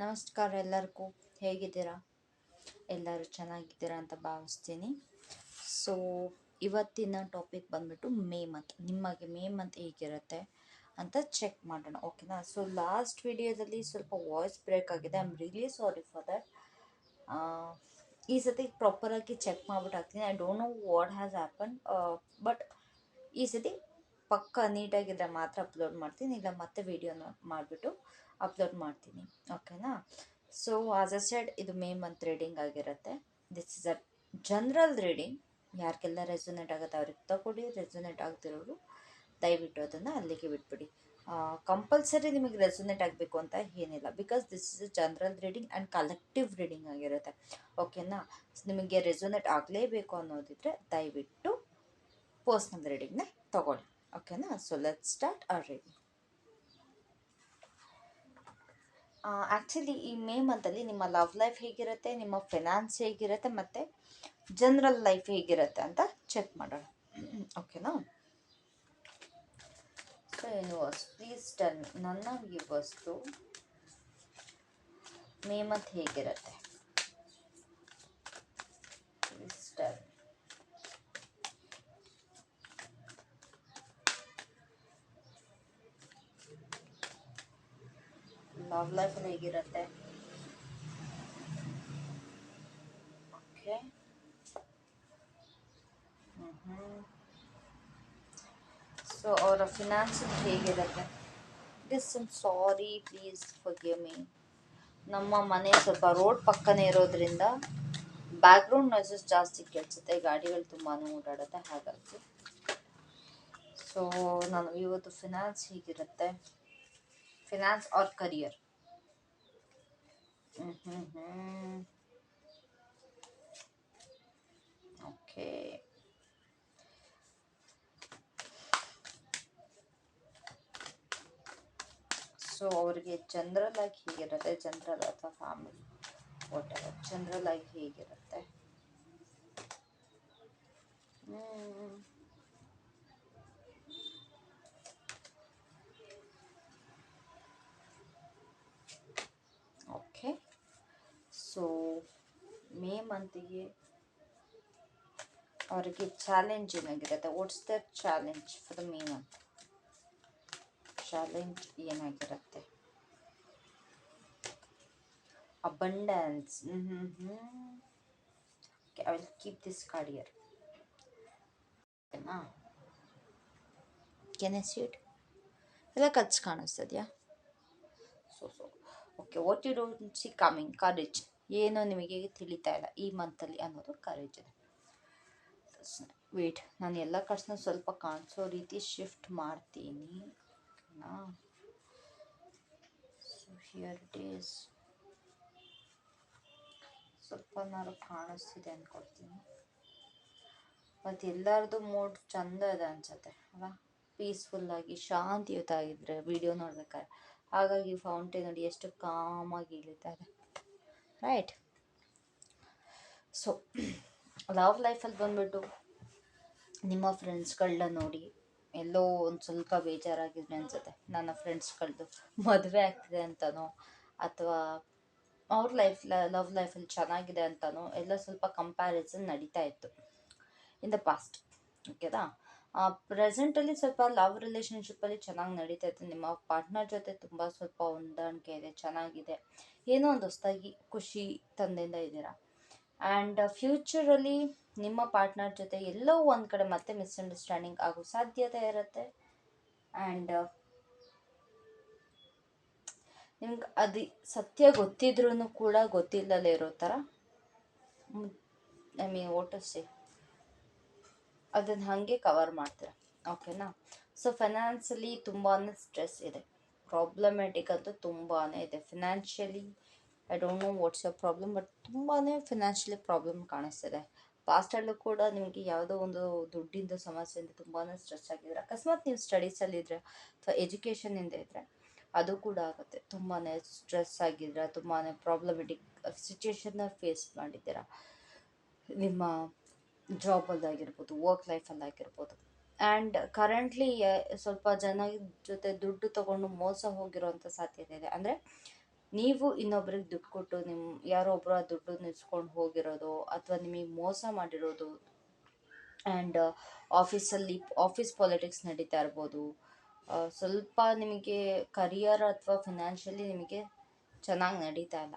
ನಮಸ್ಕಾರ ಎಲ್ಲರಿಗೂ. ಹೇಗಿದ್ದೀರಾ? ಎಲ್ಲರೂ ಚೆನ್ನಾಗಿದ್ದೀರಾ ಅಂತ ಭಾವಿಸ್ತೀನಿ. ಸೊ ಇವತ್ತಿನ ಟಾಪಿಕ್ ಬಂದ್ಬಿಟ್ಟು ಮೇ ಮಂತ್ ನಿಮಗೆ ಮೇ ಮಂತ್ ಹೇಗಿರುತ್ತೆ ಅಂತ ಚೆಕ್ ಮಾಡೋಣ ಓಕೆನಾ ಸೊ ಲಾಸ್ಟ್ ವಿಡಿಯೋದಲ್ಲಿ ಸ್ವಲ್ಪ ವಾಯ್ಸ್ ಬ್ರೇಕ್ ಆಗಿದೆ. I am really sorry for that ಈ ಸತಿ ಪ್ರಾಪರಾಗಿ ಚೆಕ್ ಮಾಡ್ಬಿಟ್ಟು ಹಾಕ್ತೀನಿ I don't know what has happen but ಈ ಸತಿ ಪಕ್ಕ ನೀಟಾಗಿದ್ದರೆ ಮಾತ್ರ ಅಪ್ಲೋಡ್ ಮಾಡ್ತೀನಿ. ಇಲ್ಲ, ಮತ್ತೆ ವಿಡಿಯೋನ ಮಾಡಿಬಿಟ್ಟು ಅಪ್ಲೋಡ್ ಮಾಡ್ತೀನಿ, ಓಕೆನಾ? ಸೊ ಆಸ್ ಅ ಸೆಡ್ ಇದು ಮೇ ಮಂತ್ ರೀಡಿಂಗ್ ಆಗಿರುತ್ತೆ. This is a general reading ಯಾರಿಗೆಲ್ಲ ರೆಸೊನೇಟ್ ಆಗುತ್ತೆ ಅವ್ರಿಗೆ ತಗೊಳ್ಳಿ ರೆಸೊನೇಟ್ ಆಗ್ತಿರೋರು ದಯವಿಟ್ಟು ಅದನ್ನು ಅಲ್ಲಿಗೆ ಬಿಟ್ಬಿಡಿ. ಕಂಪಲ್ಸರಿ ನಿಮಗೆ ರೆಸೊನೇಟ್ ಆಗಬೇಕು ಅಂತ ಏನಿಲ್ಲ. Because this is general reading and collective reading ಆಗಿರುತ್ತೆ. ಓಕೆನಾ? ನಿಮಗೆ ರೆಸೊನೇಟ್ ಆಗಲೇಬೇಕು ಅನ್ನೋದಿದ್ರೆ ದಯವಿಟ್ಟು ಪರ್ಸ್ನಲ್ ರೀಡಿಂಗ್ನೇ ತಗೊಳ್ಳಿ. ಓಕೆನಾ? So let start our reading actually ಈ ಮೇ ಮಂತಲ್ಲಿ ನಿಮ್ಮ ಲವ್ ಲೈಫ್ ಹೇಗಿರುತ್ತೆ, ನಿಮ್ಮ ಫಿನಾನ್ಸ್ ಹೇಗಿರುತ್ತೆ ಮತ್ತು ಜನರಲ್ ಲೈಫ್ ಹೇಗಿರುತ್ತೆ ಅಂತ ಚೆಕ್ ಮಾಡೋಣ. ಓಕೆನಾ ಸೊ ಯೂನಿವರ್ಸ್ ಪ್ಲೀಸ್ ಟೆಲ್ ನನ್ನ ಈ ವಸ್ತು ಮೇ ಮಂತ್ ಹೇಗಿರುತ್ತೆ? ಪ್ಲೀಸ್ ಟೆಲ್ ಲವ್ ಲೈಫ್ ಹೇಗಿರುತ್ತೆ? ಓಕೆ ಸೊ ಅವರ ಫಿನಾನ್ಸ್ ಹೇಗಿರುತ್ತೆ? This I'm sorry please forgive me ನಮ್ಮ ಮನೆ ಸ್ವಲ್ಪ ರೋಡ್ ಪಕ್ಕನೇ ಇರೋದ್ರಿಂದ ಬ್ಯಾಕ್ಗ್ರೌಂಡ್ ನಾಯ್ಸಸ್ ಜಾಸ್ತಿ ಕೇಳಿಸುತ್ತೆ. ಗಾಡಿಗಳು ತುಂಬಾ ಓಡಾಡುತ್ತೆ. ಹಾಗಾಗಿ. ಸೊ ನಾನು ಇವತ್ತು ಫಿನಾನ್ಸ್ ಹೇಗಿರುತ್ತೆ? Finance or career okay so ಅವ್ರಿಗೆ ಜನರಲ್ ಆಗಿ ಹೇಗಿರುತ್ತೆ ಜನರಲ್ ಅಥವಾ ಫ್ಯಾಮಿಲಿ ವಾಟ್ ಎವರ್ ಜನರಲ್ ಆಗಿ ಹೇಗಿರುತ್ತೆ ಹ್ಮ್ ಓಕೆ ಸೊ ಮೇ ಮಂತಿಗೆ ಅವರಿಗೆ ಚಾಲೆಂಜ್ ಏನಾಗಿರುತ್ತೆ what's the challenge for the May month challenge ಏನಾಗಿರುತ್ತೆ abundance okay I will keep this card year ಓಕೆನಾ ಕೆನೆ ಸೀಟ್ ಎಲ್ಲ ಕಚ್ ಕಾಣಿಸ್ತದ್ಯಾ so so okay what you don't see coming courage ಏನೋ ನಿಮಗೆ ತಿಳಿತಾ ಇಲ್ಲ ಈ ಮಂತಲ್ಲಿ ಅನ್ನೋದು ಕರೇಜ್ ಇದೆ ವೇಟ್ ನಾನು ಎಲ್ಲ ಕಟ್ಸ್ನ ಸ್ವಲ್ಪ ಕಾಣಿಸೋ ರೀತಿ ಶಿಫ್ಟ್ ಮಾಡ್ತೀನಿ. ಹಿಯರ್ ಇಟ್ ಈಸ್ ಸ್ವಲ್ಪನಾರು ಕಾಣಿಸ್ತಿದೆ ಅಂದ್ಕೊಳ್ತೀನಿ ಮತ್ತು ಎಲ್ಲರದು ಮೂಡ್ ಚಂದ ಇದೆ ಅನ್ಸುತ್ತೆ ಆಗಿ ಪೀಸ್ಫುಲ್ಲಾಗಿ ಶಾಂತಿಯುತಾಗಿದ್ರೆ ವಿಡಿಯೋ ನೋಡ್ಬೇಕಾದ್ರೆ. ಹಾಗಾಗಿ ಫೌಂಟೇನ್ ನೋಡಿ ಎಷ್ಟು ಕಾಮಾಗಿ ಇಳಿತಾರೆ ರೈಟ್ ಸೊ ಲವ್ ಲೈಫಲ್ಲಿ ಬಂದ್ಬಿಟ್ಟು ನಿಮ್ಮ ಫ್ರೆಂಡ್ಸ್ಗಳನ್ನ ನೋಡಿ ಎಲ್ಲೋ ಒಂದು ಸ್ವಲ್ಪ ಬೇಜಾರಾಗಿದ್ರೆ ಅನ್ಸುತ್ತೆ. ನನ್ನ ಫ್ರೆಂಡ್ಸ್ಗಳದ್ದು ಮದುವೆ ಆಗ್ತಿದೆ ಅಂತನೋ ಅಥವಾ ಅವ್ರ ಲೈಫ್ ಲವ್ ಲೈಫಲ್ಲಿ ಚೆನ್ನಾಗಿದೆ ಅಂತನೋ ಎಲ್ಲ ಸ್ವಲ್ಪ ಕಂಪ್ಯಾರಿಸನ್ ನಡೀತಾ ಇತ್ತು. ಇನ್ ದ ಪಾಸ್ಟ್ ಓಕೆನಾ ಪ್ರೆಸೆಂಟಲ್ಲಿ ಸ್ವಲ್ಪ ಲವ್ ರಿಲೇಷನ್ಶಿಪ್ಪಲ್ಲಿ ಚೆನ್ನಾಗಿ ನಡೀತಾ ಇದೆ ನಿಮ್ಮ ಪಾರ್ಟ್ನರ್ ಜೊತೆ ತುಂಬ ಸ್ವಲ್ಪ ಹೊಂದಾಣಿಕೆ ಇದೆ, ಚೆನ್ನಾಗಿದೆ. ಏನೋ ಒಂದು ಹೊಸದಾಗಿ ಖುಷಿ ತಂದೆಯಿಂದ ಇದ್ದೀರಾ? ಆ್ಯಂಡ್ ಫ್ಯೂಚರಲ್ಲಿ ನಿಮ್ಮ ಪಾರ್ಟ್ನರ್ ಜೊತೆ ಎಲ್ಲೋ ಒಂದು ಕಡೆ ಮತ್ತೆ ಮಿಸ್ಅಂಡರ್ಸ್ಟ್ಯಾಂಡಿಂಗ್ ಆಗೋ ಸಾಧ್ಯತೆ ಇರುತ್ತೆ? ಆ್ಯಂಡ್ ನಿಮ್ಗೆ ಅದು, ಸತ್ಯ ಗೊತ್ತಿದ್ರೂ ಕೂಡ ಗೊತ್ತಿಲ್ಲದೆ ಇರೋ ಥರ ಐ ಮೀನ್ ಓಟಸ್ಸೆ ಅದನ್ನು ಹಾಗೆ ಕವರ್ ಮಾಡ್ತೀರ. ಓಕೆನಾ ಸೊ ಫೈನಾನ್ಸಲ್ಲಿ ತುಂಬಾ ಸ್ಟ್ರೆಸ್ ಇದೆ. ಪ್ರಾಬ್ಲಮ್ಯಾಟಿಕ್ ಅಂತೂ ತುಂಬಾ ಇದೆ. Financially I don't know what's your problem but ತುಂಬಾ ಫಿನಾನ್ಷಿಯಲಿ ಪ್ರಾಬ್ಲಮ್ ಕಾಣಿಸ್ತಿದೆ. ಪಾಸ್ಟಲ್ಲೂ ಕೂಡ ನಿಮಗೆ ಯಾವುದೋ ಒಂದು ದುಡ್ಡಿಂದ ಸಮಸ್ಯೆಯಿಂದ ತುಂಬಾ ಸ್ಟ್ರೆಸ್ ಆಗಿದ್ರೆ, ಅಕಸ್ಮಾತ್ ನೀವು ಸ್ಟಡೀಸಲ್ಲಿದ್ದರೆ ಅಥವಾ ಎಜುಕೇಷನಿಂದ ಇದ್ದರೆ ಅದು ಕೂಡ ಆಗುತ್ತೆ. ತುಂಬಾ ಸ್ಟ್ರೆಸ್ ಆಗಿದ್ರೆ ತುಂಬಾ ಪ್ರಾಬ್ಲಮೆಟಿಕ್ ಸಿಚುವೇಶನ್ನ ಫೇಸ್ ಮಾಡಿದ್ದೀರಾ. ನಿಮ್ಮ ಜಾಬಲ್ಲಾಗಿರ್ಬೋದು ವರ್ಕ್ ಲೈಫಲ್ಲಾಗಿರ್ಬೋದು ಆ್ಯಂಡ್ ಕರೆಂಟ್ಲಿ ಸ್ವಲ್ಪ ಜನ ಜೊತೆ ದುಡ್ಡು ತಗೊಂಡು ಮೋಸ ಹೋಗಿರೋಂಥ ಸಾಧ್ಯತೆ ಇದೆ. ಅಂದರೆ ನೀವು ಇನ್ನೊಬ್ರಿಗೆ ದುಡ್ಡು ಕೊಟ್ಟು ನಿಮ್ಮ ಯಾರೋ ಒಬ್ಬರು ಆ ದುಡ್ಡು ನಿಲ್ಸ್ಕೊಂಡು ಹೋಗಿರೋದು ಅಥವಾ ನಿಮಗೆ ಮೋಸ ಮಾಡಿರೋದು ಆ್ಯಂಡ್ ಆಫೀಸಲ್ಲಿ ಆಫೀಸ್ ಪಾಲಿಟಿಕ್ಸ್ ನಡೀತಾ ಇರ್ಬೋದು ಸ್ವಲ್ಪ ನಿಮಗೆ ಕರಿಯರ್ ಅಥವಾ ಫಿನಾನ್ಷಿಯಲಿ ನಿಮಗೆ ಚೆನ್ನಾಗಿ ನಡೀತಾ ಇಲ್ಲ.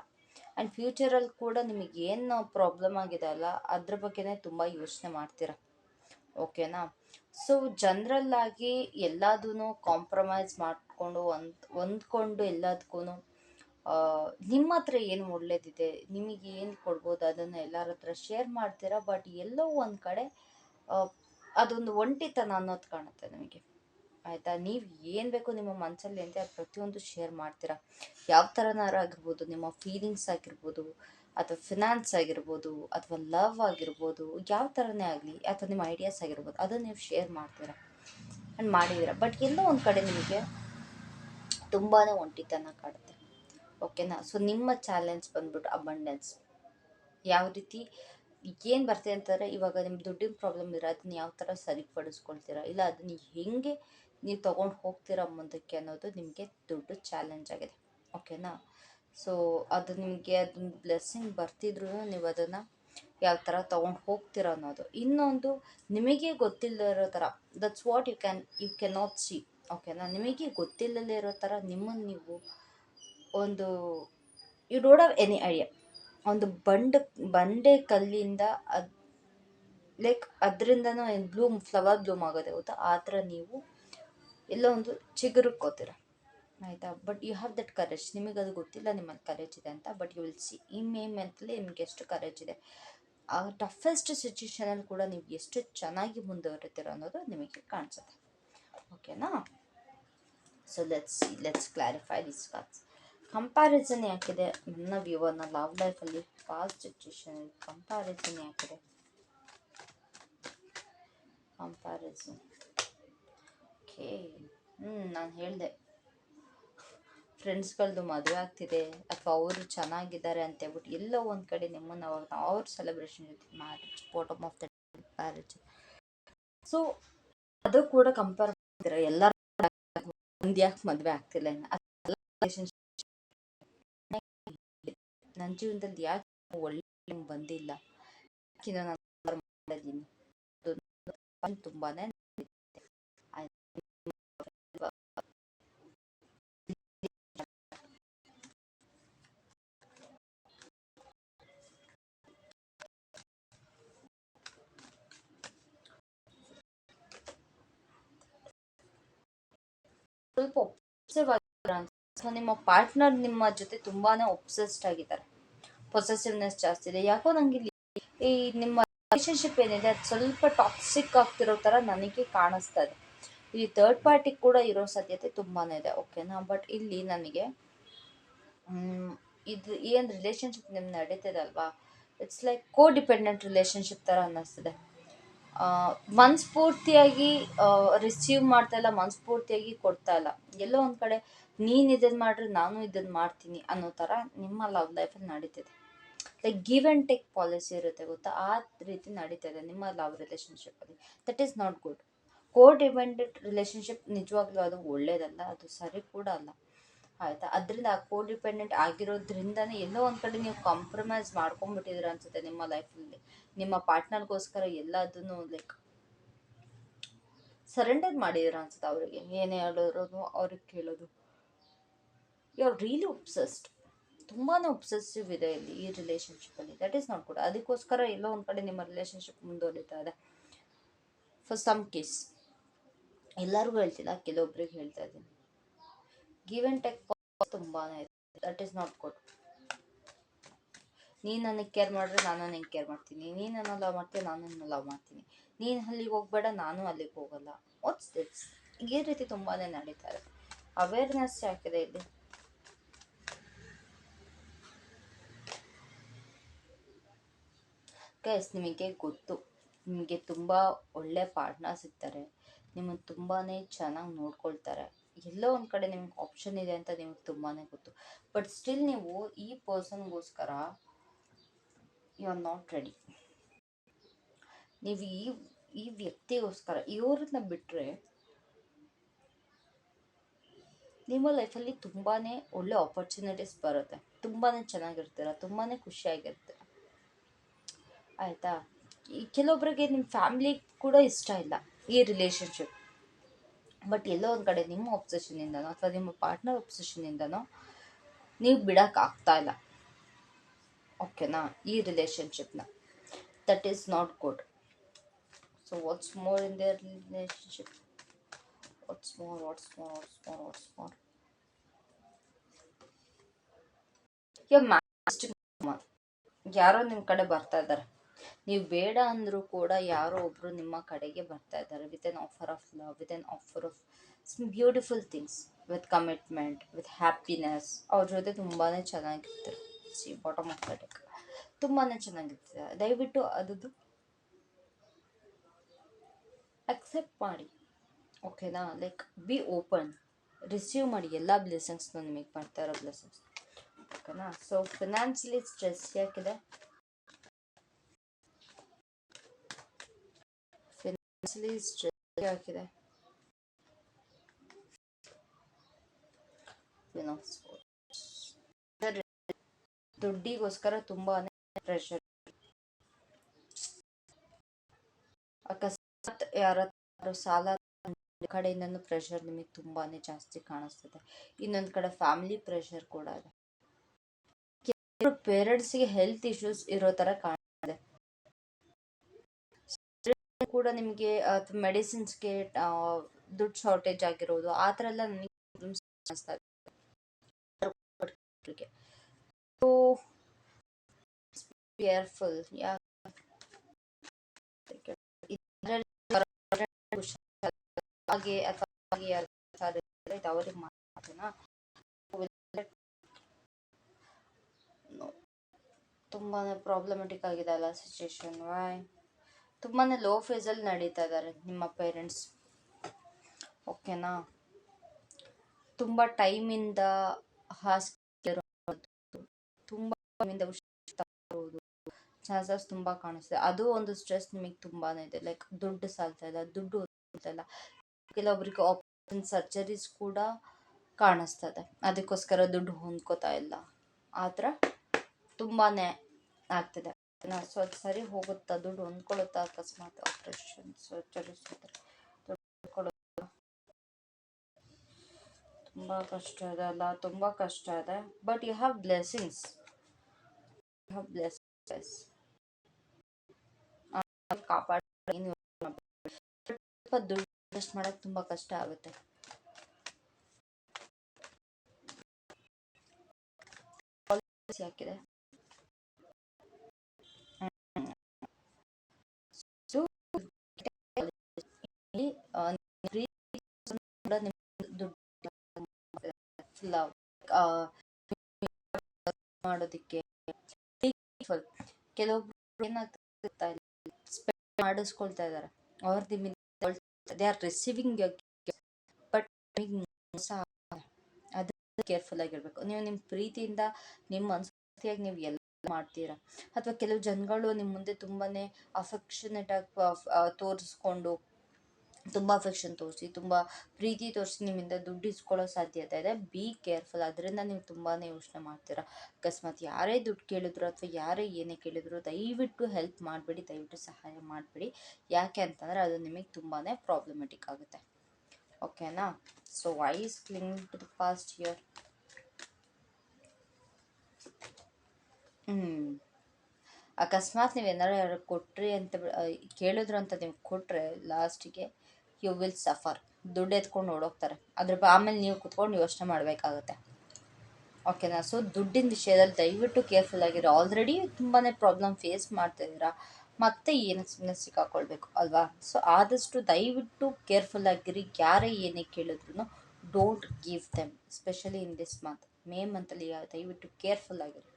ಆ್ಯಂಡ್ ಫ್ಯೂಚರಲ್ಲಿ ಕೂಡ ನಿಮಗೆ ಏನು ಪ್ರಾಬ್ಲಮ್ ಆಗಿದೆ ಅಲ್ಲ, ಅದ್ರ ಬಗ್ಗೆನೇ ತುಂಬ ಯೋಚನೆ ಮಾಡ್ತೀರ? ಓಕೆನಾ ಸೊ ಜನರಲ್ಲಾಗಿ ಎಲ್ಲದೂ ಕಾಂಪ್ರಮೈಸ್ ಮಾಡಿಕೊಂಡು ಒಂದು, ಹೊಂದ್ಕೊಂಡು ಎಲ್ಲದಕ್ಕೂ ನಿಮ್ಮ ಹತ್ರ ಏನು ಒಳ್ಳೇದಿದೆ, ನಿಮಗೆ ಏನು ಕೊಡ್ಬೋದು, ಅದನ್ನು ಎಲ್ಲರ ಹತ್ರ ಶೇರ್ ಮಾಡ್ತೀರಾ? ಬಟ್ ಎಲ್ಲೋ ಒಂದು ಕಡೆ ಅದೊಂದು ಒಂಟಿತನ ಅನ್ನೋದು ಕಾಣುತ್ತೆ ನಿಮಗೆ. ಆಯಿತಾ? ನೀವು ಏನು ಬೇಕು ನಿಮ್ಮ ಮನಸ್ಸಲ್ಲಿ ಅಂತ ಪ್ರತಿಯೊಂದು ಶೇರ್ ಮಾಡ್ತೀರಾ. ಯಾವ ಥರನಾರ ಆಗಿರ್ಬೋದು, ನಿಮ್ಮ ಫೀಲಿಂಗ್ಸ್ ಆಗಿರ್ಬೋದು, ಅಥವಾ ಫಿನಾನ್ಸ್ ಆಗಿರ್ಬೋದು, ಅಥವಾ ಲವ್ ಆಗಿರ್ಬೋದು, ಯಾವ ಥರನೇ ಆಗಲಿ, ಅಥವಾ ನಿಮ್ಮ ಐಡಿಯಾಸ್ ಆಗಿರ್ಬೋದು, ಅದನ್ನು ನೀವು ಶೇರ್ ಮಾಡ್ತೀರಾ? ಆ್ಯಂಡ್ ಮಾಡಿದ್ದೀರಾ ಬಟ್ ಎಲ್ಲೋ ಒಂದು ಕಡೆ ನಿಮಗೆ ತುಂಬಾ ಒಂಟಿತನ ಕಾಡುತ್ತೆ. ಓಕೆನಾ ಸೊ ನಿಮ್ಮ ಚಾಲೆಂಜ್ ಬಂದ್ಬಿಟ್ಟು ಅಬಂಡೆನ್ಸ್ ಯಾವ ರೀತಿ, ಏನು ಬರ್ತದೆ ಅಂತಂದರೆ ಇವಾಗ ನಿಮ್ಮ ದುಡ್ಡಿನ ಪ್ರಾಬ್ಲಮ್ ಇರೋ ಅದನ್ನ ಯಾವ ಥರ ಸರಿಪಡಿಸ್ಕೊಳ್ತೀರಾ? ಇಲ್ಲ, ಅದನ್ನ ಹೆಂಗೆ ನೀವು ತೊಗೊಂಡು ಹೋಗ್ತೀರಾ ಮುಂದಕ್ಕೆ ಅನ್ನೋದು ನಿಮಗೆ ದೊಡ್ಡ ಚಾಲೆಂಜ್ ಆಗಿದೆ. ಓಕೆನಾ ಸೊ ಅದು ನಿಮಗೆ ಅದೊಂದು ಬ್ಲೆಸ್ಸಿಂಗ್ ಬರ್ತಿದ್ರು ನೀವು ಅದನ್ನು ಯಾವ ಥರ ತೊಗೊಂಡು ಹೋಗ್ತೀರಾ ಅನ್ನೋದು. ಇನ್ನೊಂದು, ನಿಮಗೆ ಗೊತ್ತಿಲ್ಲದೇ ಇರೋ ಥರ that's what you can you can not see ಓಕೆನಾ ನಿಮಗೆ ಗೊತ್ತಿಲ್ಲದೇ ಇರೋ ಥರ ನಿಮ್ಮನ್ನು ನೀವು ಒಂದು you don't have any idea ಒಂದು ಬಂಡ, ಬಂಡೆ ಕಲ್ಲಿಂದ ಅದು ಲೈಕ್ ಅದರಿಂದನೂ ಏನು ಬ್ಲೂಮ್ ಫ್ಲವರ್ ಬ್ಲೂಮ್ ಆಗೋದೆ ಗೊತ್ತಾ? ಆ ಥರ ನೀವು ಎಲ್ಲೋ ಒಂದು ಚಿಗುರುಕೋತೀರ ಆಯಿತಾ? But you have that courage ನಿಮಗೆ ಅದು ಗೊತ್ತಿಲ್ಲ, ನಿಮ್ಮಲ್ಲಿ ಕರೇಜ್ ಇದೆ ಅಂತ. ಬಟ್ ಯು ವಿಲ್ ಸಿ ಈ ಮೇ ಮಂತಲ್ಲಿ ನಿಮ್ಗೆ ಎಷ್ಟು ಕರೇಜ್ ಇದೆ. ಆ ಟಫೆಸ್ಟ್ ಸಿಚುವೇಶನಲ್ಲಿ ಕೂಡ ನೀವು ಎಷ್ಟು ಚೆನ್ನಾಗಿ ಮುಂದುವರಿತೀರ ಅನ್ನೋದು ನಿಮಗೆ ಕಾಣಿಸುತ್ತೆ. ಓಕೆನಾ so let's let's clarify this cause comparison ಯಾಕಿದೆ? ನನ್ನ ವ್ಯೂವರ್ನ ಲವ್ ಲೈಫಲ್ಲಿ ಪಾಸ್ಟ್ ಸಿಚುಯೇಷನ್ ಕಂಪ್ಯಾರಿಸನ್ ಯಾಕಿದೆ? ಕಂಪ್ಯಾರಿಸನ್ ಓಕೆ ಹ್ಞೂ ನಾನು ಹೇಳಿದೆ. ಫ್ರೆಂಡ್ಸ್ಗಳದ್ದು ಮದುವೆ ಆಗ್ತಿದೆ, ಅಥವಾ ಅವರು ಚೆನ್ನಾಗಿದ್ದಾರೆ ಅಂತ ಹೇಳ್ಬಿಟ್ಟು ಎಲ್ಲೋ ಒಂದು ಕಡೆ ನಿಮ್ಮನ್ನು ಅವ್ರ ಅವ್ರ ಸೆಲೆಬ್ರೇಷನ್ ಜೊತೆ marriage photo of the marriage so ಅದು ಕೂಡ ಕಂಪೇರ್ ಮಾಡಿದ್ರೆ ಎಲ್ಲರೂ ಒಂದು ಯಾಕೆ ಮದುವೆ ಆಗ್ತಿಲ್ಲ ನನ್ನ ಜೀವನದಲ್ಲಿ ಯಾಕೆ ಒಳ್ಳೆ ಬಂದಿಲ್ಲ. ಯಾಕಿನ್ನ ನಾನು ಮಾಡಿದ್ದೀನಿ ಸ್ವಲ್ಪ ಒಬ್ಸೆಸಿವ್ ಆಗಿದ್ದಾರೆ ಸೊ ನಿಮ್ಮ ಪಾರ್ಟ್ನರ್ ನಿಮ್ಮ ಜೊತೆ ತುಂಬಾನೇ ಒಬ್ಸೆಸ್ಡ್ ಆಗಿದ್ದಾರೆ ಪೊಸೆಸಿವ್ನೆಸ್ ಜಾಸ್ತಿ ಇದೆ ಯಾಕೋ ನಂಗೆ ಇಲ್ಲಿ ಈ ನಿಮ್ಮ ರಿಲೇಶನ್ಶಿಪ್ ಏನಿದೆ ಅದು ಸ್ವಲ್ಪ ಟಾಕ್ಸಿಕ್ ಆಗ್ತಿರೋ ಥರ ನನಗೆ ಕಾಣಿಸ್ತಾ ಇದೆ ಇಲ್ಲಿ ಥರ್ಡ್ ಪಾರ್ಟಿ ಕೂಡ ಇರೋ ಸಾಧ್ಯತೆ ತುಂಬಾನೇ ಇದೆ ಓಕೆನಾ ಬಟ್ ಇಲ್ಲಿ ನನಗೆ ಇದು ಏನು ರಿಲೇಶನ್ಶಿಪ್ ನಿಮ್ಮ ನಡೀತಿದೆ ಅಲ್ವಾ it's like codependent relationship ಥರ ಅನ್ನಿಸ್ತಿದೆ ಮನಸ್ಫೂರ್ತಿಯಾಗಿ ರಿಸೀವ್ ಮಾಡ್ತಾ ಇಲ್ಲ, ಮನಸ್ಫೂರ್ತಿಯಾಗಿ ಕೊಡ್ತಾ ಇಲ್ಲ. ಎಲ್ಲೋ ಒಂದು ಕಡೆ, ನೀನು ಇದನ್ನು ಮಾಡ್ರೆ, ನಾನು ಇದನ್ನು ಮಾಡ್ತೀನಿ ಅನ್ನೋ ಥರ ನಿಮ್ಮ ಲವ್ ಲೈಫಲ್ಲಿ ನಡೀತಿದೆ. Like give and take policy ಇರುತ್ತೆ ಗೊತ್ತಾ? ಆ ರೀತಿ ನಡೀತಾ ಇದೆ ನಿಮ್ಮ love ರಿಲೇಶನ್ಶಿಪ್ಪಲ್ಲಿ that is not good codependent relationship ನಿಜವಾಗ್ಲೂ ಅದು ಒಳ್ಳೇದಲ್ಲ, ಅದು ಸರಿ ಕೂಡ ಅಲ್ಲ. ಆಯಿತಾ? ಅದರಿಂದ ಆ ಕೋ ಡಿಪೆಂಡೆಂಟ್ ಆಗಿರೋದ್ರಿಂದನೇ ಎಲ್ಲೋ ಒಂದು ಕಡೆ ನೀವು ಕಾಂಪ್ರಮೈಸ್ ಮಾಡ್ಕೊಂಡ್ಬಿಟ್ಟಿದ್ದೀರ ಅನ್ಸುತ್ತೆ ನಿಮ್ಮ ಲೈಫಲ್ಲಿ ನಿಮ್ಮ ಪಾರ್ಟ್ನರ್ಗೋಸ್ಕರ ಎಲ್ಲದನ್ನು ಲೈಕ್ ಸರೆಂಡರ್ ಮಾಡಿದಿರ ಅನ್ಸುತ್ತೆ ಅವರಿಗೆ. ಏನೇ ಹೇಳೋದು ಅವ್ರಿಗೆ ಕೇಳೋದು. ಯು ಆರ್ ರಿಯಲಿ ಒಬ್ಸೆಸ್ಡ್ ತುಂಬಾ ಒಬ್ಸೆಸಿವ್ ಇದೆ ಇಲ್ಲಿ ಈ ರಿಲೇಶನ್ಶಿಪ್ಪಲ್ಲಿ ದಟ್ ಈಸ್ ನಾಟ್ ಗುಡ್ ಅದಕ್ಕೋಸ್ಕರ ಎಲ್ಲೋ ಒಂದು ಕಡೆ ನಿಮ್ಮ ರಿಲೇಶನ್ಶಿಪ್ ಮುಂದುವರಿತಾ ಇದೆ. ಫಾರ್ ಸಮ್ ಕೇಸ್ ಎಲ್ಲರಿಗೂ ಹೇಳ್ತಿಲ್ಲ, ಕೆಲವೊಬ್ರಿಗೆ ಹೇಳ್ತಾ ಇದ್ದೀನಿ. ಗಿವ್ ಆ್ಯಂಡ್ ಟೆಕ್ ತುಂಬಾ ದಟ್ ಈಸ್ ನಾಟ್ ಗುಡ್ ನೀನು ನನಗೆ ಕೇರ್ ಮಾಡಿದ್ರೆ ನಾನು ನಿಂಗೆ ಕೇರ್ ಮಾಡ್ತೀನಿ. ನೀನು ನನ್ನ ಲವ್ ಮಾಡ್ತೀನಿ ನಾನು ನನ್ನ ಲವ್ ಮಾಡ್ತೀನಿ. ನೀನು ಅಲ್ಲಿಗೆ ಹೋಗ್ಬೇಡ, ನಾನು ಅಲ್ಲಿಗೆ ಹೋಗಲ್ಲ. ವಾಟ್ಸ್ ದಿಟ್ಸ್ ಈ ರೀತಿ ತುಂಬಾ ನಡೀತಾರೆ. ಅವೇರ್ನೆಸ್ ಯಾಕಿದೆ ಇಲ್ಲಿ? ಗೈಸ್ ನಿಮಗೆ ಗೊತ್ತು. ನಿಮಗೆ ತುಂಬ ಒಳ್ಳೆ ಪಾರ್ಟ್ನರ್ಸ್ ಸಿಗ್ತಾರೆ. ನಿಮ್ಮನ್ನು ತುಂಬಾ ಚೆನ್ನಾಗಿ ನೋಡ್ಕೊಳ್ತಾರೆ. ಎಲ್ಲೋ ಒಂದು ಕಡೆ ನಿಮ್ಗೆ ಆಪ್ಷನ್ ಇದೆ ಅಂತ ನಿಮ್ಗೆ ತುಂಬಾ ಗೊತ್ತು. ಬಟ್ ಸ್ಟಿಲ್ ನೀವು ಈ ಪರ್ಸನ್ಗೋಸ್ಕರ ಯು ಆರ್ ನಾಟ್ ರೆಡಿ ನೀವು ಈ ಈ ವ್ಯಕ್ತಿಗೋಸ್ಕರ, ಇವ್ರನ್ನ ಬಿಟ್ಟರೆ ನಿಮ್ಮ ಲೈಫಲ್ಲಿ ತುಂಬಾ ಒಳ್ಳೆ ಆಪರ್ಚುನಿಟೀಸ್ ಬರುತ್ತೆ. ತುಂಬಾ ಚೆನ್ನಾಗಿರ್ತೀರ ತುಂಬಾ ಖುಷಿಯಾಗಿರ್ತೀರ. ಆಯಿತಾ? ಕೆಲವೊಬ್ಬರಿಗೆ ನಿಮ್ಮ ಫ್ಯಾಮ್ಲಿ ಕೂಡ ಇಷ್ಟ ಇಲ್ಲ ಈ ರಿಲೇಷನ್ಶಿಪ್ ಬಟ್ ಎಲ್ಲೋ ಒಂದು ಕಡೆ ನಿಮ್ಮ ಒಬ್ಸೆಷನಿಂದನೋ ಅಥವಾ ನಿಮ್ಮ ಪಾರ್ಟ್ನರ್ ಒಬ್ಸೆಷನಿಂದನೋ ನೀವು ಬಿಡೋಕೆ ಆಗ್ತಾ ಇಲ್ಲ. ಓಕೆನಾ ಈ ರಿಲೇಷನ್ಶಿಪ್ನ that is not good so what's more in their relationship what's more what's more what's more what's more ಯಾರೋ ನಿಮ್ಮ ಕಡೆ ಬರ್ತಾ ಇದ್ದಾರೆ ನೀವು ಬೇಡ ಅಂದರೂ ಕೂಡ ಯಾರೋ ಒಬ್ಬರು ನಿಮ್ಮ ಕಡೆಗೆ ಬರ್ತಾ ಇದ್ದಾರೆ. With an offer of love with an offer of beautiful things with commitment with happiness ಅವ್ರ ಜೊತೆ ತುಂಬಾ ಚೆನ್ನಾಗಿರ್ತಾರೆ. ಸಿ ಬಾಟಮ್ ಆಫ್ ದ ತುಂಬಾ ಚೆನ್ನಾಗಿರ್ತದೆ ದಯವಿಟ್ಟು ಅದದ್ದು ಅಕ್ಸೆಪ್ಟ್ ಮಾಡಿ. ಓಕೆನಾ ಲೈಕ್ ಬಿ ಓಪನ್ ರಿಸೀವ್ ಮಾಡಿ. ಎಲ್ಲ ಬ್ಲೆಸ್ಸಿಂಗ್ಸ್ನು ನಿಮಗೆ ಬರ್ತಾ ಇರೋ ಬ್ಲೆಸ್ಸಿಂಗ್ಸ್ ಓಕೆನಾ ಸೊ ಫಿನಾನ್ಷಿಯಲಿ ಸ್ಟ್ರೆಸ್ ಯಾಕಿದೆ? ದುಡ್ಡಿಗೋಸ್ಕರ ತುಂಬಾನೇ ಪ್ರೆಷರ್ ಅಕಸ್ಮಾತ್ ಯಾರು ಸಾಲ ಕಡೆಯಿಂದನೂ ಪ್ರೆಷರ್ ನಿಮಗೆ ತುಂಬಾನೇ ಜಾಸ್ತಿ ಕಾಣಿಸ್ತದೆ ಇನ್ನೊಂದು ಕಡೆ ಫ್ಯಾಮಿಲಿ ಪ್ರೆಷರ್ ಕೂಡ ಇದೆ ಪೇರೆಂಟ್ಸ್ಗೆ ಹೆಲ್ತ್ ಇಶ್ಯೂಸ್ ಇರೋ ತರ ಕಾಣ್ತದೆ ಕೂಡ ನಿಮಗೆ ಮೆಡಿಸಿನ್ಸ್ಗೆ ದುಡ್ಡು ಶಾರ್ಟೇಜ್ ಆಗಿರೋದು, ಆ ಥರ ಎಲ್ಲ ನನಗೆ ಕಾಣಿಸ್ತಾ ಇದೆ ಸೊ ಕೇರ್ಫುಲ್ ಹಾಗೆ ಅಥವಾ ಹಾಗೆ ಇದು ಅವ್ರಿಗೆ ಮಾತನಾ ತುಂಬಾ ಪ್ರಾಬ್ಲಮೆಟಿಕ್ ಆಗಿದೆ ಅಲ್ಲ ಸಿಚುವೇಶನ್ ವಾಯ್ ತುಂಬಾ ಲೋ ಫೇಸಲ್ಲಿ ನಡೀತಾ ಇದ್ದಾರೆ ನಿಮ್ಮ ಪೇರೆಂಟ್ಸ್ ಓಕೆನಾ ತುಂಬ ಟೈಮಿಂದ ಹಾಸ್ಪಿಟಲ್ ತುಂಬ ಹುಷಾರು ಚಾನ್ಸಸ್ ತುಂಬ ಕಾಣಿಸ್ತದೆ. ಅದು ಒಂದು ಸ್ಟ್ರೆಸ್ ನಿಮಗೆ ತುಂಬಾ ಇದೆ. ಲೈಕ್ ದುಡ್ಡು ಸಾಲ್ತಾ ಇಲ್ಲ, ದುಡ್ಡು ಇಲ್ಲ. ಕೆಲವೊಬ್ರಿಗೆ ಆಪರೇಷನ್ ಸರ್ಜರೀಸ್ ಕೂಡ ಕಾಣಿಸ್ತದೆ ಅದಕ್ಕೋಸ್ಕರ ದುಡ್ಡು ಹೊಂದ್ಕೋತಾ ಇಲ್ಲ. ಆ ಥರ ತುಂಬಾ ಆಗ್ತಿದೆ. ಸೊ ಅದು ಸರಿ ಹೋಗುತ್ತಾ, ದುಡ್ಡು ಹೊಂದ್ಕೊಳ್ಳುತ್ತಾ ಅಕಸ್ಮಾತ್ ಆಪ್ರೇಷನ್ ಸರ್ಜರಿ ದುಡ್ಡು ತುಂಬ ಕಷ್ಟ ಇದೆ ಅಲ್ಲ, ತುಂಬ ಕಷ್ಟ ಇದೆ. But you have blessings you have blessings ಕಾಪಾಡಿ ಸ್ವಲ್ಪ ದುಡ್ಡು ಇನ್ವೆಸ್ಟ್ ತುಂಬ ಕಷ್ಟ ಆಗುತ್ತೆ. ಯಾಕಿದೆ ಲವ್ ಮಾಡೋದಕ್ಕೆ. ಕೆಲವೊಬ್ರು ಏನಾಗ್ತಾ ಮಾಡಿಸ್ಕೊಳ್ತಾ ಇದ್ದಾರೆ. ಅವ್ರ ದೇ ಆರ್ ರಿಸೀವಿಂಗ್ ಬಟ್ ಅದು ಕೇರ್ಫುಲ್ ಆಗಿರ್ಬೇಕು. ನೀವು ನಿಮ್ಮ ಪ್ರೀತಿಯಿಂದ ನಿಮ್ಮ ಮನಸ್ಸಿಯಾಗಿ ನೀವು ಎಲ್ಲ ಮಾಡ್ತೀರಾ? ಅಥವಾ ಕೆಲವು ಜನಗಳು ನಿಮ್ಮ ಮುಂದೆ ತುಂಬಾನೇ ಅಫೆಕ್ಷನೇಟ್ ಆಗಿ ತೋರಿಸ್ಕೊಂಡು ತುಂಬ ಅಫೆಕ್ಷನ್ ತೋರಿಸಿ, ತುಂಬ ಪ್ರೀತಿ ತೋರಿಸಿ ನಿಮ್ಮಿಂದ ದುಡ್ಡು ಇಸ್ಕೊಳ್ಳೋ ಸಾಧ್ಯತೆ ಇದೆ. ಬಿ ಕೇರ್ಫುಲ್ ಅದರಿಂದ ನೀವು ತುಂಬಾ ಯೋಚನೆ ಮಾಡ್ತೀರಾ. ಅಕಸ್ಮಾತ್ ಯಾರೇ ದುಡ್ಡು ಕೇಳಿದ್ರು ಅಥವಾ ಯಾರೇ ಏನೇ ಕೇಳಿದ್ರು ದಯವಿಟ್ಟು ಹೆಲ್ಪ್ ಮಾಡಬೇಡಿ, ದಯವಿಟ್ಟು ಸಹಾಯ ಮಾಡಬೇಡಿ. ಯಾಕೆ ಅಂತಂದರೆ ಅದು ನಿಮಗೆ ತುಂಬಾ ಪ್ರಾಬ್ಲಮೆಟಿಕ್ ಆಗುತ್ತೆ. ಓಕೆನಾ so wise cling to the past year ಹ್ಞೂ ಅಕಸ್ಮಾತ್ ನೀವು ಏನಾರು ಯಾರು ಕೊಟ್ರಿ ಅಂತ ಕೇಳಿದ್ರು ಅಂತ ನೀವು ಕೊಟ್ಟರೆ ಲಾಸ್ಟಿಗೆ ಯು ವಿಲ್ ಸಫರ್ ದುಡ್ಡು ಎತ್ಕೊಂಡು ಓಡೋಗ್ತಾರೆ. ಅದ್ರ ಆಮೇಲೆ ನೀವು ಕುತ್ಕೊಂಡು ಯೋಚನೆ ಮಾಡಬೇಕಾಗುತ್ತೆ. ಓಕೆನಾ ಸೊ ದುಡ್ಡಿನ ವಿಷಯದಲ್ಲಿ ದಯವಿಟ್ಟು ಕೇರ್ಫುಲ್ ಆಗಿರೋ. ಆಲ್ರೆಡಿ ತುಂಬಾ ಪ್ರಾಬ್ಲಮ್ ಫೇಸ್ ಮಾಡ್ತಾಯಿದ್ದೀರಾ ಮತ್ತೆ ಏನು ಸುಮ್ಮನೆ ಸಿಕ್ಕಾಕೊಳ್ಬೇಕು, ಅಲ್ವಾ? ಸೊ ಆದಷ್ಟು ದಯವಿಟ್ಟು ಕೇರ್ಫುಲ್ ಆಗಿರಿ. ಯಾರೇ ಏನೇ ಕೇಳಿದ್ರು don't give them specially in this month May ಮಂತಲ್ಲಿ ದಯವಿಟ್ಟು ಕೇರ್ಫುಲ್ ಆಗಿರಿ.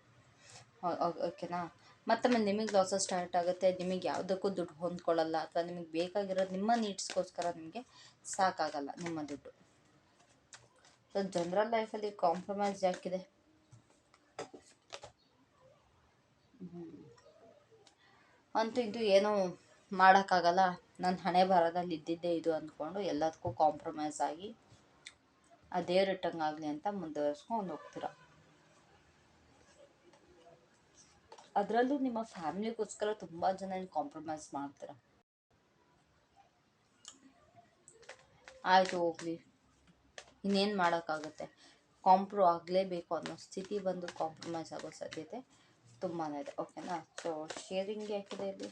ಓಕೆನಾ ಮತ್ತೊಮ್ಮೆ ನಿಮಗೆ ಲಾಸಸ್ ಸ್ಟಾರ್ಟ್ ಆಗುತ್ತೆ, ನಿಮಗೆ ಯಾವುದಕ್ಕೂ ದುಡ್ಡು ಹೊಂದ್ಕೊಳ್ಳಲ್ಲ ಅಥವಾ ನಿಮಗೆ ಬೇಕಾಗಿರೋದು ನಿಮ್ಮ ನೀಡ್ಸ್ಗೋಸ್ಕರ ನಿಮಗೆ ಸಾಕಾಗಲ್ಲ ನಿಮ್ಮ ದುಡ್ಡು. ಸೊ ಜನರಲ್ ಲೈಫಲ್ಲಿ ಕಾಂಪ್ರಮೈಸ್ ಯಾಕಿದೆ? ಅಂತೂ ಇದು ಏನೂ ಮಾಡೋಕ್ಕಾಗಲ್ಲ. ನನ್ನ ಹಣೆ ಬರದಲ್ಲಿ ಇದ್ದಿದ್ದೇ ಇದು ಅಂದ್ಕೊಂಡು ಎಲ್ಲದಕ್ಕೂ ಕಾಂಪ್ರಮೈಸ್ ಆಗಿ ಆ ಆಗಲಿ ಅಂತ ಮುಂದುವರ್ಸ್ಕೊಂಡು ಹೋಗ್ತೀರ? ಅದರಲ್ಲೂ ನಿಮ್ಮ ಫ್ಯಾಮಿಲಿಗೋಸ್ಕರ ತುಂಬ ಜನ ಕಾಂಪ್ರಮೈಸ್ ಮಾಡ್ತೀರ. ಆಯಿತು ಹೋಗ್ಲಿ. ಇನ್ನೇನು ಮಾಡೋಕ್ಕಾಗುತ್ತೆ? ಕಾಂಪ್ರೋ ಆಗಲೇಬೇಕು ಅನ್ನೋ ಸ್ಥಿತಿ ಬಂದು ಕಾಂಪ್ರಮೈಸ್ ಆಗೋ ಸಾಧ್ಯತೆ ತುಂಬಾ ಇದೆ. ಓಕೆನಾ ಸೊ ಶೇರಿಂಗ್ ಯಾಕಿದೆ ಇಲ್ಲಿ.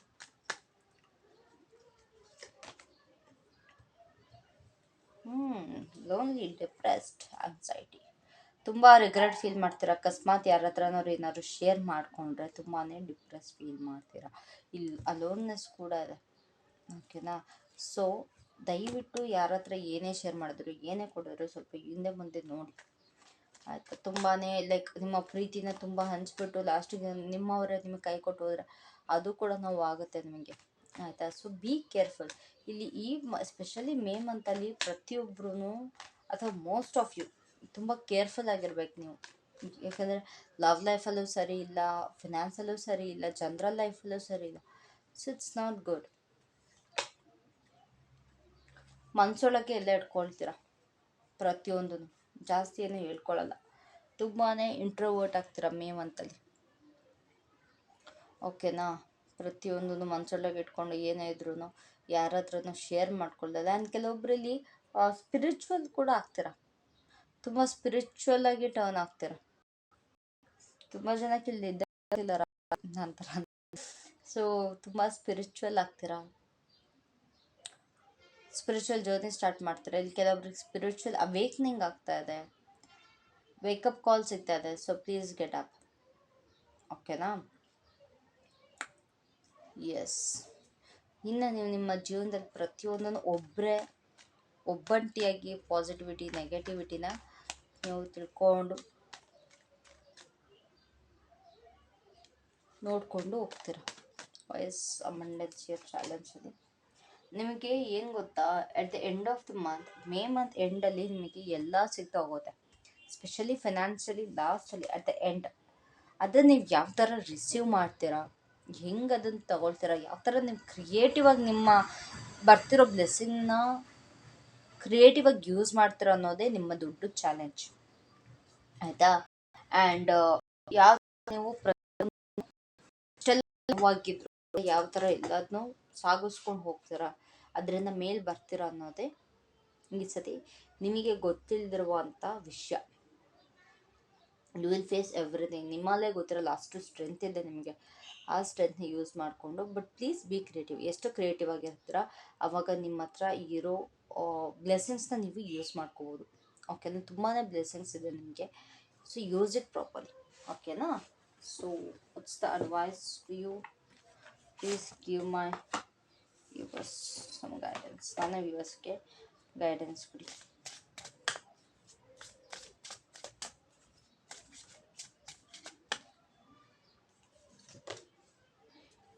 ಹ್ಞೂ ಲೋನ್ಲಿ ಡಿಪ್ರೆಸ್ಡ್ ಆನ್ಸೈಟಿ ತುಂಬ ರಿಗ್ರೆಟ್ ಫೀಲ್ ಮಾಡ್ತೀರಾ? ಅಕಸ್ಮಾತ್ ಯಾರ ಹತ್ರನೂ ಏನಾದ್ರು ಶೇರ್ ಮಾಡಿಕೊಂಡ್ರೆ ತುಂಬಾ ಡಿಪ್ರೆಸ್ ಫೀಲ್ ಮಾಡ್ತೀರಾ? ಇಲ್ಲಿ ಅಲೋನ್ನೆಸ್ ಕೂಡ ಇದೆ. ಓಕೆನಾ ಸೊ ದಯವಿಟ್ಟು ಯಾರ ಹತ್ರ ಏನೇ ಶೇರ್ ಮಾಡಿದ್ರು, ಏನೇ ಕೊಡಿದ್ರು ಸ್ವಲ್ಪ ಹಿಂದೆ ಮುಂದೆ ನೋಡಿ. ಆಯಿತಾ? ತುಂಬಾ ಲೈಕ್ ನಿಮ್ಮ ಪ್ರೀತಿನ ತುಂಬ ಹಂಚ್ಬಿಟ್ಟು ಲಾಸ್ಟಿಗೆ ನಿಮ್ಮವರೇ ನಿಮಗೆ ಕೈ ಕೊಟ್ಟು ಹೋದ್ರೆ ಅದು ಕೂಡ ನೋವು ಆಗುತ್ತೆ ನಿಮಗೆ. ಆಯಿತಾ? ಸೊ ಬಿ ಕೇರ್ಫುಲ್ ಇಲ್ಲಿ ಈ ಸ್ಪೆಷಲಿ ಮೇ ಮಂತಲ್ಲಿ ಪ್ರತಿಯೊಬ್ಬರೂ ಅಥವಾ ಮೋಸ್ಟ್ ಆಫ್ ಯು ತುಂಬ ಕೇರ್ಫುಲ್ ಆಗಿರ್ಬೇಕು ನೀವು. ಯಾಕಂದರೆ ಲವ್ ಲೈಫಲ್ಲೂ ಸರಿ ಇಲ್ಲ, ಫಿನಾನ್ಸಲ್ಲೂ ಸರಿ ಇಲ್ಲ, ಜನರಲ್ ಲೈಫಲ್ಲೂ ಸರಿ ಇಲ್ಲ. ಸೊ ಇಟ್ಸ್ ನಾಟ್ ಗುಡ್ ಮನಸೊಳಗೆ ಎಲ್ಲ ಇಟ್ಕೊಳ್ತೀರ? ಪ್ರತಿಯೊಂದು ಜಾಸ್ತಿ ಏನು ಹೇಳ್ಕೊಳ್ಳಲ್ಲ ತುಂಬಾ ಇಂಟ್ರೋವರ್ಟ್ ಆಗ್ತೀರ ಮೇ ಮಂತಲ್ಲಿ. ಓಕೆನಾ ಪ್ರತಿಯೊಂದನ್ನು ಮನಸೊಳಗೆ ಇಟ್ಕೊಂಡು ಏನೇ ಇದ್ರೂ ಯಾರ ಹತ್ರನೂ ಶೇರ್ ಮಾಡ್ಕೊಳ್ದಲ್ಲ ಆ್ಯಂಡ್ ಕೆಲವೊಬ್ಬರಲ್ಲಿ ಸ್ಪಿರಿಚುವಲ್ ಕೂಡ ಆಗ್ತೀರ? ತುಂಬ ಸ್ಪಿರಿಚುವಲ್ ಆಗಿ ಟರ್ನ್ ಆಗ್ತೀರ. ತುಂಬ ಜನಕ್ಕೆ ಇಲ್ಲಿ ನಂತರ ಸೊ, ತುಂಬ ಸ್ಪಿರಿಚುವಲ್ ಆಗ್ತೀರಾ. ಸ್ಪಿರಿಚುವಲ್ ಜರ್ನಿ ಸ್ಟಾರ್ಟ್ ಮಾಡ್ತಾರೆ. ಇಲ್ಲಿ ಕೆಲವೊಬ್ರಿಗೆ ಸ್ಪಿರಿಚುವಲ್ ಅವೇಕ್ನಿಂಗ್ ಆಗ್ತಾ ಇದೆ. ವೇಕಪ್ ಕಾಲ್ ಸಿಗ್ತಾ ಇದೆ. ಸೊ ಪ್ಲೀಸ್ ಗೆಟ್ ಅಪ್ ಓಕೆನಾ ಎಸ್ ಇನ್ನು ನೀವು ನಿಮ್ಮ ಜೀವನದಲ್ಲಿ ಪ್ರತಿಯೊಂದನ್ನು ಒಬ್ಬರೇ ಒಬ್ಬಂಟಿಯಾಗಿ ಪಾಸಿಟಿವಿಟಿ ನೆಗೆಟಿವಿಟಿನ ನೀವು ತಿಳ್ಕೊಂಡು ನೋಡಿಕೊಂಡು ಹೋಗ್ತೀರ? ವಯಸ್ ಮಂಡ್ಯದ ಚಿಯರ್ ಚಾಲೆಂಜಲ್ಲಿ ನಿಮಗೆ ಏನು ಗೊತ್ತಾ? At the end of the month May month ಎಂಡಲ್ಲಿ ನಿಮಗೆ ಎಲ್ಲ ಸಿಗ್ತಾ ಹೋಗುತ್ತೆ. ಸ್ಪೆಷಲಿ ಫಿನಾನ್ಷಿಯಲಿ ಲಾಸ್ಟಲ್ಲಿ ಅಟ್ ದ ಎಂಡ್ ಅದನ್ನು ನೀವು ಯಾವ ಥರ ರಿಸೀವ್ ಮಾಡ್ತೀರಾ? ಹೆಂಗೆ ಅದನ್ನು ತಗೊಳ್ತೀರಾ? ಯಾವ ಥರ ನೀವು ಕ್ರಿಯೇಟಿವ್ ಆಗಿ ನಿಮ್ಮ ಬರ್ತಿರೋ ಬ್ಲೆಸ್ಸಿಂಗ್ನ ಕ್ರಿಯೇಟಿವ್ ಆಗಿ ಯೂಸ್ ಮಾಡ್ತೀರ ಅನ್ನೋದೇ ನಿಮ್ಮ ದೊಡ್ಡ ಚಾಲೆಂಜ್ ಆಯ್ತಾ? ಆ್ಯಂಡ್ ಯಾವ ನೀವು ಆಗಿದ್ರು ಯಾವ ಥರ ಎಲ್ಲದನ್ನೂ ಸಾಗಿಸ್ಕೊಂಡು ಹೋಗ್ತೀರಾ? ಅದರಿಂದ ಮೇಲ್ ಬರ್ತೀರಾ ಅನ್ನೋದೇ ಈ ಸತಿ ನಿಮಗೆ ಗೊತ್ತಿಲ್ಲದಿರುವಂಥ ವಿಷಯ. ಯು ವಿಲ್ ಫೇಸ್ ಎವ್ರಿಥಿಂಗ್ ನಿಮ್ಮಲ್ಲೇ ಗೊತ್ತಿರಲ್ಲ, ಅಷ್ಟು ಸ್ಟ್ರೆಂತ್ ಇದೆ ನಿಮಗೆ. ಆ ಸ್ಟ್ರೆಂತ್ನ ಯೂಸ್ ಮಾಡಿಕೊಂಡು ಬಟ್ ಪ್ಲೀಸ್ ಬಿ ಕ್ರಿಯೇಟಿವ್ ಎಷ್ಟು ಕ್ರಿಯೇಟಿವ್ ಆಗಿರ್ತೀರ, ಅವಾಗ ನಿಮ್ಮ ಹತ್ರ ಇರೋ ಬ್ಲೆಸ್ಸಿಂಗ್ಸ್ನ ನೀವು ಯೂಸ್ ಮಾಡ್ಕೋಬೋದು. ಓಕೆನಾ ತುಂಬಾ ಬ್ಲೆಸ್ಸಿಂಗ್ಸ್ ಇದೆ ನಿಮಗೆ. ಸೊ ಯೂಸ್ ಇಟ್ ಪ್ರಾಪರ್ಲಿ ಓಕೆನಾ so it's the advice you please give my viewers some guidance ನನ್ನ ವ್ಯೂವರ್ಸ್ಗೆ ಗೈಡೆನ್ಸ್ ಕೊಡಿ.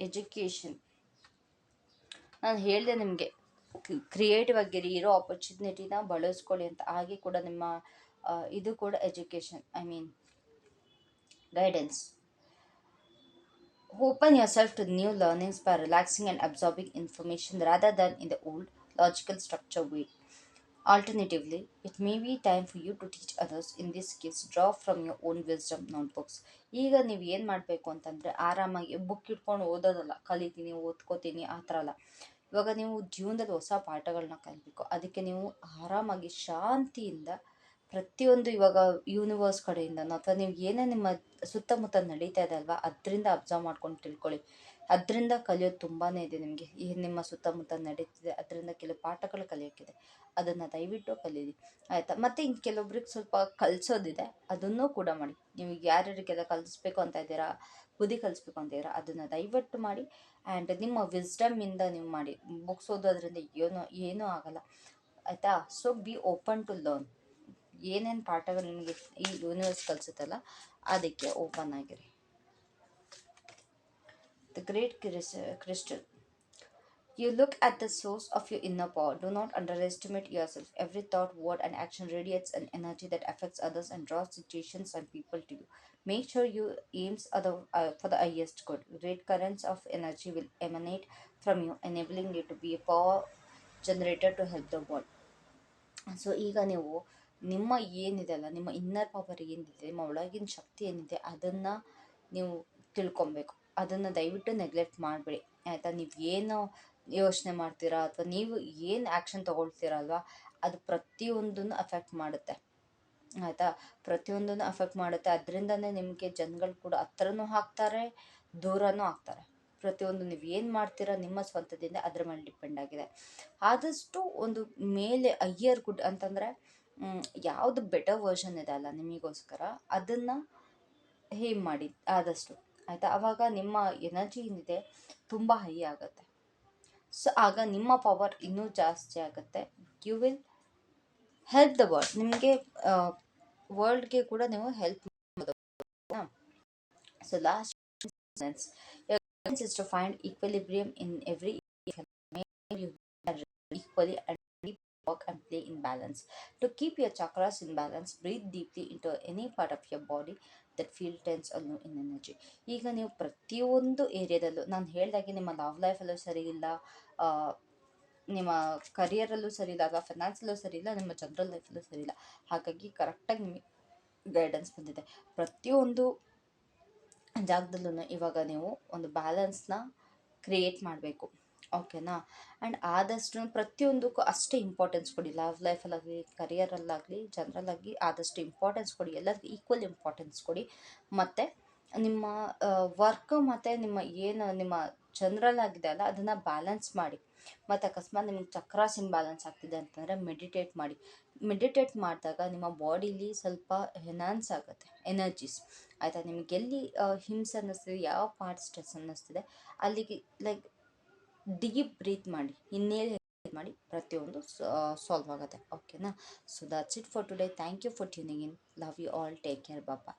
ಎಜುಕೇಷನ್ ನಾನು ಹೇಳಿದೆ ನಿಮಗೆ. ಕ್ರಿಯೇಟಿವ್ ಆಗಿರಿ, ಇರೋ ಆಪರ್ಚುನಿಟಿನ ಬಳಸ್ಕೊಳ್ಳಿ ಅಂತ ಹಾಗೆ ಕೂಡ ನಿಮ್ಮ ಇದು ಕೂಡ education I mean guidance open yourself to new learnings for relaxing and absorbing information rather than in the old logical structure way alternatively it may be time for you to teach others in this kiss draw from your own wisdom notebooks ಈಗ ನೀವು ಏನು ಮಾಡಬೇಕು ಅಂತಂದರೆ, ಆರಾಮಾಗಿ book ಇಟ್ಕೊಂಡು ಓದೋದಲ್ಲ. ಕಲಿತೀನಿ, ಓದ್ಕೋತೀನಿ, ಆ ಥರ ಅಲ್ಲ. ಇವಾಗ ನೀವು ಜೀವನದಲ್ಲಿ ಹೊಸ ಪಾಠಗಳನ್ನ ಕಲಿಬೇಕು. ಅದಕ್ಕೆ ನೀವು ಆರಾಮಾಗಿ ಶಾಂತಿಯಿಂದ ಪ್ರತಿಯೊಂದು ಇವಾಗ ಯೂನಿವರ್ಸ್ ಕಡೆಯಿಂದ ಅಥವಾ ನೀವು ಏನೇ ನಿಮ್ಮ ಸುತ್ತಮುತ್ತ ನಡೀತಾ ಇದೆ ಅಲ್ವಾ, ಅದರಿಂದ ಅಬ್ಸರ್ವ್ ಮಾಡ್ಕೊಂಡು ತಿಳ್ಕೊಳ್ಳಿ. ಅದರಿಂದ ಕಲಿಯೋದು ತುಂಬಾ ಇದೆ ನಿಮಗೆ. ಈ ನಿಮ್ಮ ಸುತ್ತಮುತ್ತ ನಡೀತಿದೆ, ಅದರಿಂದ ಕೆಲವು ಪಾಠಗಳು ಕಲಿಯೋಕ್ಕಿದೆ. ಅದನ್ನು ದಯವಿಟ್ಟು ಕಲೀರಿ. ಆಯಿತಾ? ಮತ್ತು ಇನ್ನು ಕೆಲವೊಬ್ರಿಗೆ ಸ್ವಲ್ಪ ಕಲಿಸೋದಿದೆ. ಅದನ್ನೂ ಕೂಡ ಮಾಡಿ. ನೀವು ಯಾರ್ಯಾರಿಗೆಲ್ಲ ಕಲಿಸ್ಬೇಕು ಅಂತ ಇದ್ದೀರಾ, ಬುದ್ಧಿ ಕಲಿಸ್ಬೇಕು ಅಂತ ಇದ್ದೀರಾ, ಅದನ್ನು ದಯವಿಟ್ಟು ಮಾಡಿ. ಆ್ಯಂಡ್ ನಿಮ್ಮ ವಿಸ್ಡಮಿಂದ ನೀವು ಮಾಡಿ. ಬುಕ್ಸ್ ಓದೋದ್ರಿಂದ ಏನೋ, ಏನೂ ಆಗಲ್ಲ. ಆಯಿತಾ? So be open to learn ಏನೇನು ಪಾಠಗಳು ನಿಮಗೆ ಈ ಯೂನಿವರ್ಸ್ ಕಲಿಸುತ್ತಲ್ಲ, ಅದಕ್ಕೆ ಓಪನ್ ಆಗಿರಿ. The great crystal You look at the source of your inner power. Do not underestimate yourself. Every thought, word, and action radiates an energy that affects others and draws situations and people to you. Make sure you aims other, uh, for the highest good. Great currents of energy will emanate from you, enabling you to be a power generator to help the world. So ಈಗ ನೀವು ನಿಮ್ಮ ಏನಿದೆ ಅಲ್ಲ ನಿಮ್ಮ inner power ಏನಿದೆ ನಿಮ್ಮ ಒಳಗಿನ ಶಕ್ತಿ ಏನಿದೆ ಅದನ್ನು ನೀವು ತಿಳ್ಕೊಬೇಕು ಅದನ್ನು ದಯವಿಟ್ಟು ನೆಗ್ಲೆಕ್ಟ್ ಮಾಡಬೇಡಿ ಆಯಿತಾ ನೀವು ಏನು ಯೋಚನೆ ಮಾಡ್ತೀರಾ? ಅಥವಾ ನೀವು ಏನು ಆ್ಯಕ್ಷನ್ ತೊಗೊಳ್ತೀರಲ್ವ? ಅದು ಪ್ರತಿಯೊಂದನ್ನು ಅಫೆಕ್ಟ್ ಮಾಡುತ್ತೆ. ಆಯಿತಾ? ಪ್ರತಿಯೊಂದನ್ನು ಅಫೆಕ್ಟ್ ಮಾಡುತ್ತೆ. ಅದರಿಂದನೇ ನಿಮಗೆ ಜನಗಳು ಕೂಡ ಹತ್ರನೂ ಹಾಕ್ತಾರೆ ದೂರನೂ ಹಾಕ್ತಾರೆ ಪ್ರತಿಯೊಂದು ನೀವು ಏನು ಮಾಡ್ತೀರಾ ನಿಮ್ಮ ಸ್ವಂತದಿಂದ ಅದ್ರ ಮೇಲೆ ಡಿಪೆಂಡ್ ಆಗಿದೆ. ಆದಷ್ಟು ಒಂದು ಮೇಲೆ ಅಯ್ಯರ್ ಗುಡ್ ಅಂತಂದರೆ ಯಾವುದು ಬೆಟರ್ ವರ್ಷನ್ ಇದೆ ಅಲ್ಲ ನಿಮಗೋಸ್ಕರ, ಅದನ್ನು ಹೇ ಮಾಡಿ, ಆದಷ್ಟು. ಆಯಿತಾ? ಆವಾಗ ನಿಮ್ಮ ಎನರ್ಜಿ ಏನಿದೆ ತುಂಬ ಹೈ ಆಗುತ್ತೆ. ಸೊ ಆಗ ನಿಮ್ಮ ಪವರ್ ಇನ್ನೂ ಜಾಸ್ತಿ ಆಗುತ್ತೆ you will help the world ನಿಮಗೆ ವರ್ಲ್ಡ್ಗೆ ಕೂಡ ನೀವು help so last sense equilibrium in every you equally and work and play in balance. To keep your chakras in balance, breathe deeply into any part of your body that feel tense or low in energy. ಈಗ ನೀವು ಪ್ರತಿಯೊಂದು ಏರಿಯಾದಲ್ಲೂ ನಾನು ಹೇಳ್ದಾಗೆ ನಿಮ್ಮ love ಲೈಫಲ್ಲೂ ಸರಿ ಇಲ್ಲ ನಿಮ್ಮ ಕರಿಯರಲ್ಲೂ ಸರಿ ಇಲ್ಲ ಅಥವಾ ಫಿನಾನ್ಸಲ್ಲೂ ಸರಿ ಇಲ್ಲ ನಿಮ್ಮ ಜನರಲ್ ಲೈಫಲ್ಲೂ ಸರಿ ಇಲ್ಲ ಹಾಗಾಗಿ ಕರೆಕ್ಟಾಗಿ ನಿಮಗೆ ಗೈಡೆನ್ಸ್ ಬಂದಿದೆ. ಪ್ರತಿಯೊಂದು ಜಾಗದಲ್ಲೂ ಇವಾಗ ನೀವು ಒಂದು ಬ್ಯಾಲೆನ್ಸ್ನ ಕ್ರಿಯೇಟ್ ಮಾಡಬೇಕು. ಓಕೆನಾ ಆ್ಯಂಡ್ ಆದಷ್ಟು ಪ್ರತಿಯೊಂದಕ್ಕೂ ಅಷ್ಟೇ ಇಂಪಾರ್ಟೆನ್ಸ್ ಕೊಡಿ. ಲವ್ ಲೈಫಲ್ಲಾಗಲಿ ಕರಿಯರಲ್ಲಾಗಲಿ ಜನರಲ್ಲಾಗಲಿ ಆದಷ್ಟು ಇಂಪಾರ್ಟೆನ್ಸ್ ಕೊಡಿ. ಎಲ್ಲರಿಗೂ ಈಕ್ವಲ್ ಇಂಪಾರ್ಟೆನ್ಸ್ ಕೊಡಿ. ಮತ್ತು ನಿಮ್ಮ ವರ್ಕ್ ಮತ್ತು ನಿಮ್ಮ ಏನು, ನಿಮ್ಮ ಜನರಲ್ ಆಗಿದೆ ಅಲ್ಲ, ಅದನ್ನು ಬ್ಯಾಲೆನ್ಸ್ ಮಾಡಿ. ಮತ್ತು ಅಕಸ್ಮಾತ್ ನಿಮಗೆ ಚಕ್ರಾಸ್ ಬ್ಯಾಲೆನ್ಸ್ ಆಗ್ತಿದೆ ಅಂತಂದರೆ ಮೆಡಿಟೇಟ್ ಮಾಡಿ. ಮೆಡಿಟೇಟ್ ಮಾಡಿದಾಗ ನಿಮ್ಮ ಬಾಡಿಲಿ ಸ್ವಲ್ಪ ಎನ್ಹಾನ್ಸ್ ಆಗುತ್ತೆ ಎನರ್ಜೀಸ್ ಆಯಿತಾ? ನಿಮಗೆ ಎಲ್ಲಿ ಹಿಂಸೆ ಅನ್ನಿಸ್ತಿದೆ, ಯಾವ ಪಾರ್ಟ್ ಸ್ಟ್ರೆಸ್ ಅನ್ನಿಸ್ತಿದೆ, ಅಲ್ಲಿಗೆ ಲೈಕ್ ಡೀಪ್ ಬ್ರೀತ್ ಮಾಡಿ ಇನ್ನೇನು ಮಾಡಿ ಪ್ರತಿಯೊಂದು ಸಾಲ್ವ್ ಆಗುತ್ತೆ. ಓಕೆನಾ so that's it for today thank you for tuning in love you all take care Baba